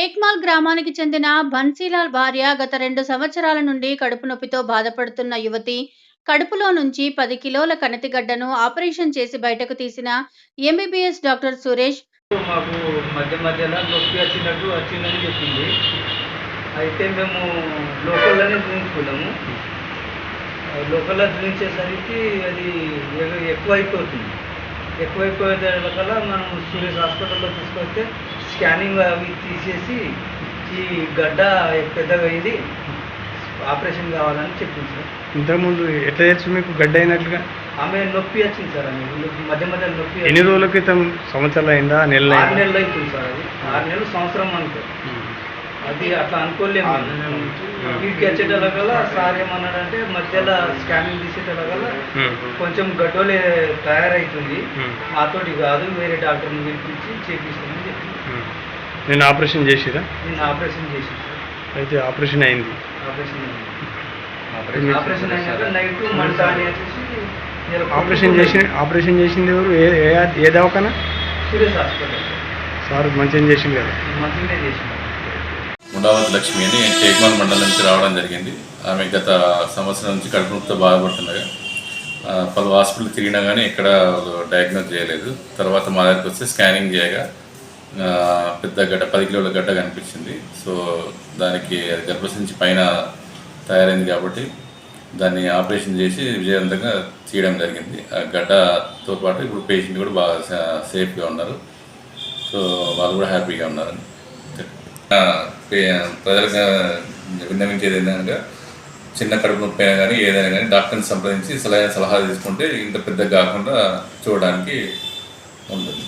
టేక్మాల్ గ్రామానికి చెందిన బన్సీలాల్ భార్య గత రెండు సంవత్సరాల నుండి కడుపు నొప్పితో బాధపడుతున్న యువతి కడుపులో నుంచి పది కిలోల కణతిగడ్డను ఆపరేషన్ చేసి బయటకు తీసిన ఎంబీబీఎస్ డాక్టర్ సురేష్. మాకు మధ్య మధ్యలో నొప్పి వచ్చినట్టు వచ్చిందని చెప్పింది. అయితే మేము లోకల్లోనే చూపించుకున్నాము. లోకల్లో చూపించేసరికి అది ఎ- ఎక్కువైపోతుంది. ఎక్కువైపోయే వల్ల మనం సురేష్ హాస్పిటల్లో తీసుకొస్తే స్కానింగ్ అవి తీసేసి ఈ గడ్డ పెద్దగా అయింది. ఆపరేషన్ కావాలని చెప్పింది సార్. ఇంతకుముందు ఎట్లా తెలుసు మీకు గడ్డ అయినట్లుగా? ఆమె నొప్పి వచ్చింది సార్ ఆమె మధ్య మధ్య నొప్పి ఎన్ని. రోజుల క్రితం సంవత్సరాలు అయిందా? నెలలు ఆరు నెలలు అవుతుంది సార్ అది. ఆరు నెలలు సంవత్సరం అనుకో అది అట్లా అనుకోలేము వీటికి వచ్చేటలాగల్లా సార్ ఏమన్నాడంటే మధ్యలో స్కానింగ్ తీసేటలాగల్లా. కొంచెం గడ్డోలే తయారవుతుంది ఉమ్. మాతోటి కాదు వేరే డాక్టర్ని పిలిపించి చేపిస్తామని చెప్పి. నేను ఆపరేషన్ చేసిరా? నేను ఆపరేషన్ చేసి అయితే ఆపరేషన్ అయింది. ఆపరేషన్ అయింది. ఆపరేషన్ అయినాక నైట్ మంట అని వచ్చేసి నేను ఆపరేషన్ చేసి ఆపరేషన్ చేసింది ఎవరు? ఏ ఏ- దవాఖానా? సూర్యస్ హాస్పిటల్. సార్ మంచిగా చేసింది కదా. మంచిగానే చేసిన ఉండవతి లక్ష్మి అని టేక్మాల్ మండలం నుంచి రావడం జరిగింది. ఆమె గత సంవత్సరం నుంచి కడుపు నొప్పితో బాధపడుతుండగా పలు హాస్పిటల్ తిరిగినా కానీ ఎక్కడ డయాగ్నోస్ చేయలేదు. తర్వాత మా దగ్గరికి వస్తే స్కానింగ్ చేయగా పెద్ద గడ్డ పది కిలోల గడ్డ కనిపించింది. సో దానికి అది గర్భసంచి పైన తయారైంది కాబట్టి దాన్ని ఆపరేషన్ చేసి విజయవంతంగా తీయడం జరిగింది. ఆ గడ్డతో పాటు ఇప్పుడు పేషెంట్ కూడా బాగా సేఫ్గా ఉన్నారు. సో వాళ్ళు కూడా హ్యాపీగా ఉన్నారు. ప్రజలకు విన్నవించేది ఏంటంటే చిన్న కడుపు నొప్పి అయినా కానీ ఏదైనా కానీ డాక్టర్ని సంప్రదించి సలహా సలహా తీసుకుంటే ఇంత పెద్దగా కాకుండా చూడడానికి ఉంటుంది.